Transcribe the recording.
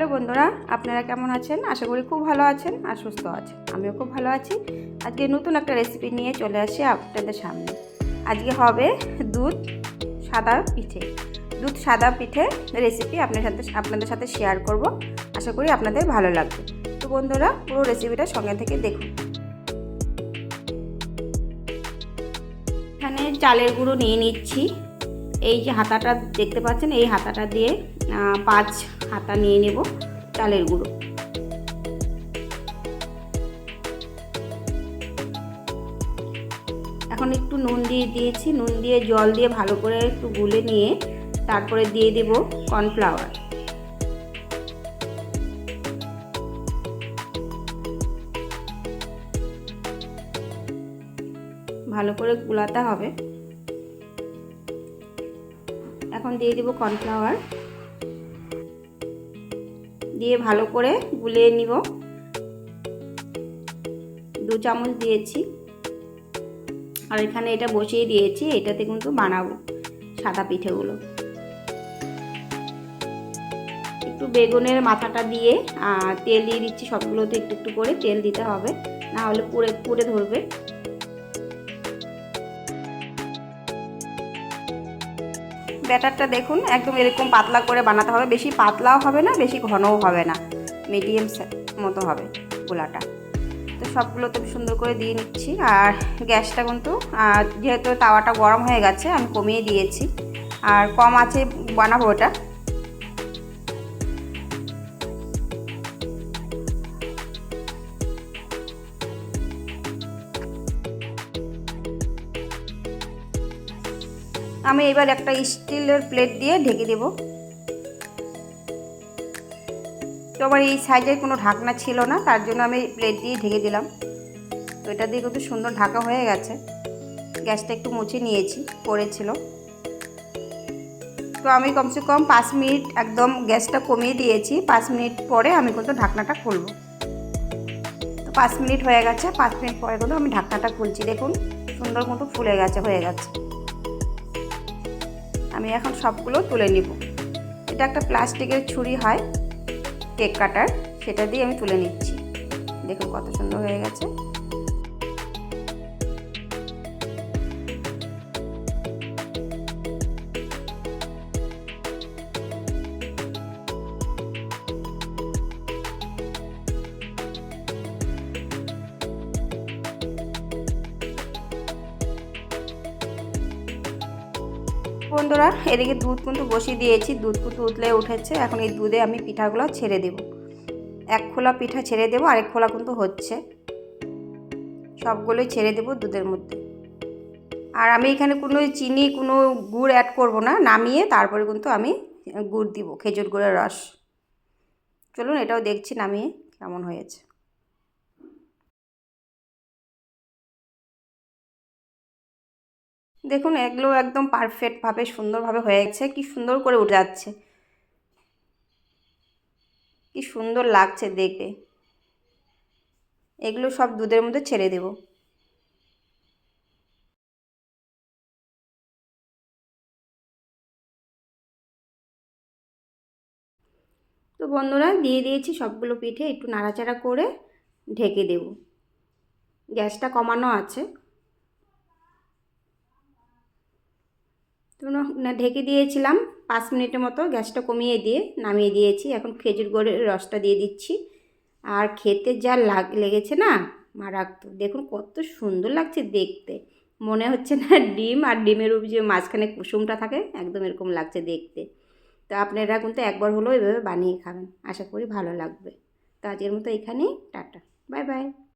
Hello বন্ধুরা, আপনারা কেমন আছেন? আশা করি খুব ভালো আছেন আর সুস্থ আছেন। আমিও খুব ভালো আছি। আজকে নতুন একটা রেসিপি নিয়ে চলে আসি আপনাদের সামনে। আজকে হবে দুধ সাদা পিঠে। দুধ সাদা পিঠে রেসিপি আপনার সাথে, আপনাদের সাথে শেয়ার করব। আশা করি আপনাদের ভালো লাগবে। তো বন্ধুরা, পুরো রেসিপিটা সঙ্গে থেকে দেখুন। এখানে চালের গুঁড়ো নিয়ে নিচ্ছি। এই যে হাতাটা দেখতে পাচ্ছেন, এই হাতাটা দিয়ে পাঁচ হাতা নিয়ে নেব চালের গুঁড়ো। এখন একটু নুন দিয়ে দিয়েছি, নুন দিয়ে জল দিয়ে ভালো করে একটু গুলে নিয়ে তারপরে দিয়ে দেব কর্নফ্লাওয়ার। ভালো করে গুলাতে হবে। এখন দিয়ে দিব কর্নফ্লাওয়ার দিয়ে ভালো করে গুলিয়ে নিব। দু চামচ দিয়েছি। আর এখানে এটা বসিয়ে দিয়েছি, এটাতে কিন্তু বানাবো সাদা পিঠেগুলো। একটু বেগুনের মাথাটা দিয়ে তেল দিয়ে দিচ্ছি সবগুলোতে একটু একটু করে তেল দিতে হবে। না হলে পুড়ে পুড়ে ধরবে। ব্যাটারটা দেখুন, একদম এরকম পাতলা করে বানাতে হবে। বেশি পাতলাও হবে না, বেশি ঘনও হবে না। মিডিয়াম মতো হবে গোলাটা। তো সবগুলো তো সুন্দর করে দিয়ে নিচ্ছি। আর গ্যাসটা কিন্তু যেহেতু তাওয়াটা গরম হয়ে গেছে, আমি কমিয়ে দিয়েছি। আর কম আছে বানাবো ওটা। আমি এবার একটা স্টিলের প্লেট দিয়ে ঢেকে দেব। তো আবার এই সাইজের কোনো ঢাকনা ছিল না, তার জন্য আমি প্লেট দিয়ে ঢেকে দিলাম। তো এটা দিয়ে কিন্তু সুন্দর ঢাকা হয়ে গেছে। গ্যাসটা একটু মুছে নিয়েছি পড়েছিল তো আমি কমসে কম পাঁচ মিনিট একদম গ্যাসটা কমিয়ে দিয়েছি, পাঁচ মিনিট পরে আমি কিন্তু ঢাকনাটা খুলব। তো পাঁচ মিনিট হয়ে গেছে, পাঁচ মিনিট পরে কিন্তু আমি ঢাকনাটা খুলছি। দেখুন, সুন্দর মতো ফুলে গেছে, হয়ে গেছে। আমি এখন সবগুলো তুলে নিব। এটা একটা প্লাস্টিকের ছুরি হয়, কেক কাটার। সেটা দিয়ে আমি তুলে নিচ্ছি। দেখুন কত সুন্দর হয়ে গেছে। বন্ধুরা, এদিকে দুধ কিন্তু বসিয়ে দিয়েছি। দুধ কিন্তু উতলে উঠেছে। এখন এই দুধে আমি পিঠাগুলো ছেড়ে দেব। এক খোলা পিঠা ছেড়ে দেবো, আরেক খোলা কিন্তু হচ্ছে। সবগুলোই ছেড়ে দেবো দুধের মধ্যে। আর আমি এখানে কোনো চিনি, কোনো গুড় অ্যাড করব না। নামিয়ে তারপরে কিন্তু আমি গুড় দিব, খেজুর গুড়ের রস। চলুন এটাও দেখছি, নামিয়ে কেমন হয়েছে। দেখুন, এগুলো একদম পারফেক্টভাবে সুন্দরভাবে হয়ে গেছে। কি সুন্দর করে উঠে যাচ্ছে। কি সুন্দর লাগছে দেখে এগুলো সব দুধের মধ্যে ছেড়ে দেব। তো বন্ধুরা, দিয়ে দিয়েছি সবগুলো পিঠে। একটু নাড়াচাড়া করে ঢেকে দেব। গ্যাসটা কমানো আছে তো না ঢেকে দিয়েছিলাম পাঁচ মিনিটের মতো, গ্যাসটা কমিয়ে দিয়ে নামিয়ে দিয়েছি। এখন খেজুর গুড়ের রসটা দিয়ে দিচ্ছি। আর খেতে যা লাগ, লেগেছে না, মারাত্মক। দেখুন কত সুন্দর লাগছে দেখতে। মনে হচ্ছে না ডিম আর ডিমের উপর যে মাঝখানে কুসুমটা থাকে, একদম এরকম লাগছে দেখতে। তো আপনারা কিন্তু একবার হলেও এভাবে বানিয়ে খাবেন। আশা করি ভালো লাগবে। তো আজকের মতো এখানেই, টাটা। Bye bye.